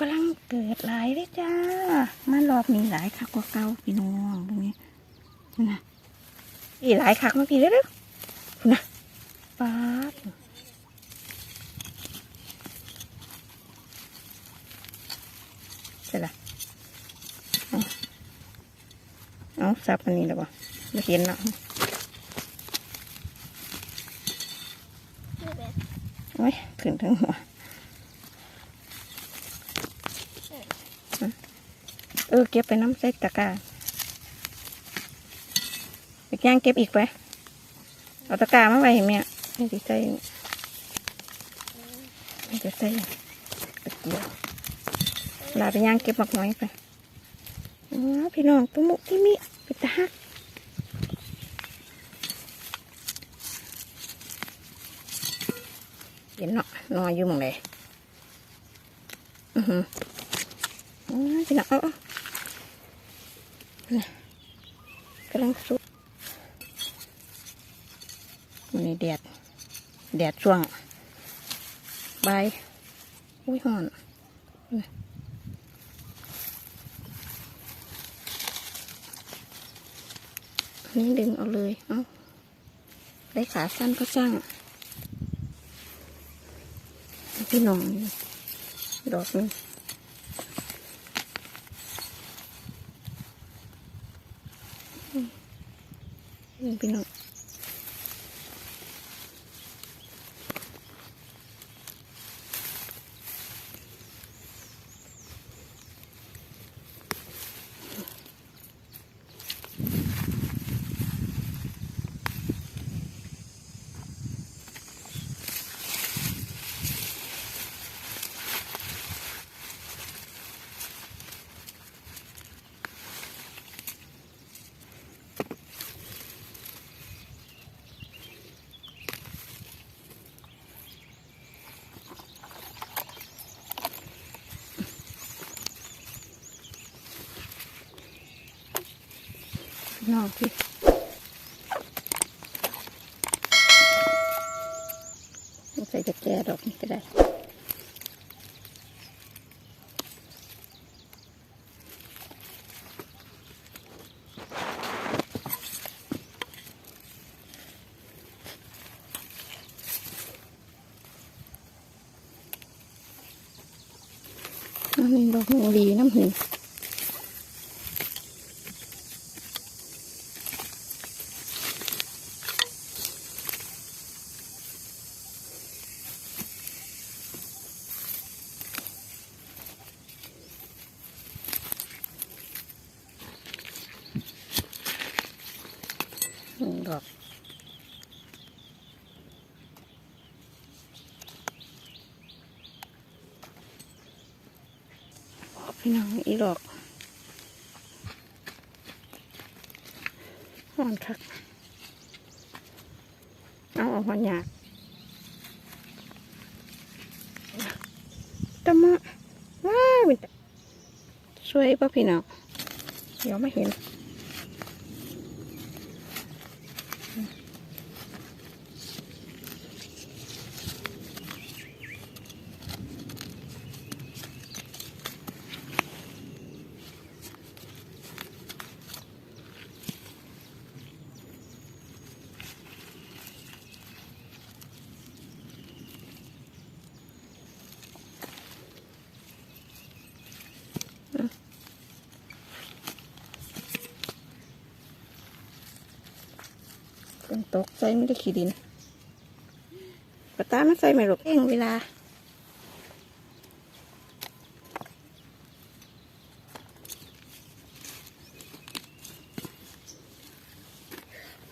กำลังเกิดหลายเลยจ้า มารอบนี้หลายคักกว่าเก่าพี่น้องตรงนี้นี่นะอีหลายคักเมื่อกี้เด้อคุณนะป๊าดเสร็จละเอาเอาซับอันนี้แล้วบ่ไม่เห็นเนาะโอ้ยขึ้นทั้งหัว เออเก็บไปน้ำใส่ตะกร้าไปย่างเก็บอีกไปเอาตะกร้ามาไว้ให้แม่ให้สิใส่ให้ใส่ตะเกียบลาไปย่างเก็บหมักน้อยไปอ๋อพี่น้องตุ้มุที่มิไปตาฮักเห็นเนาะนอนอยู่หมองไหนอือหืออ๋อพี่น้องเออ กำลังสุกมันนี่แดด แดดช่วงบายอุ้ยห่อนนี่ดึงเอาเลย เอาได้ขาสั้นก็จ้างพี่น้อง ดอกนี้ พี่น้อง พี่น้องพี่ใส่จะแก่ดอกนี้ก็ได้อันนี้ดอกหนูดีน้ำหึง พี่น้องอีหลอกห่อนคัก เอาออาหัวหยาดตะมะว้าวสวยป่ะพี่น้องเดี๋ยวไม่เห็น ฝนตกใส่ไม่ได้ขี้ดินปะตามันใส่ไม่หรอกเองเวลา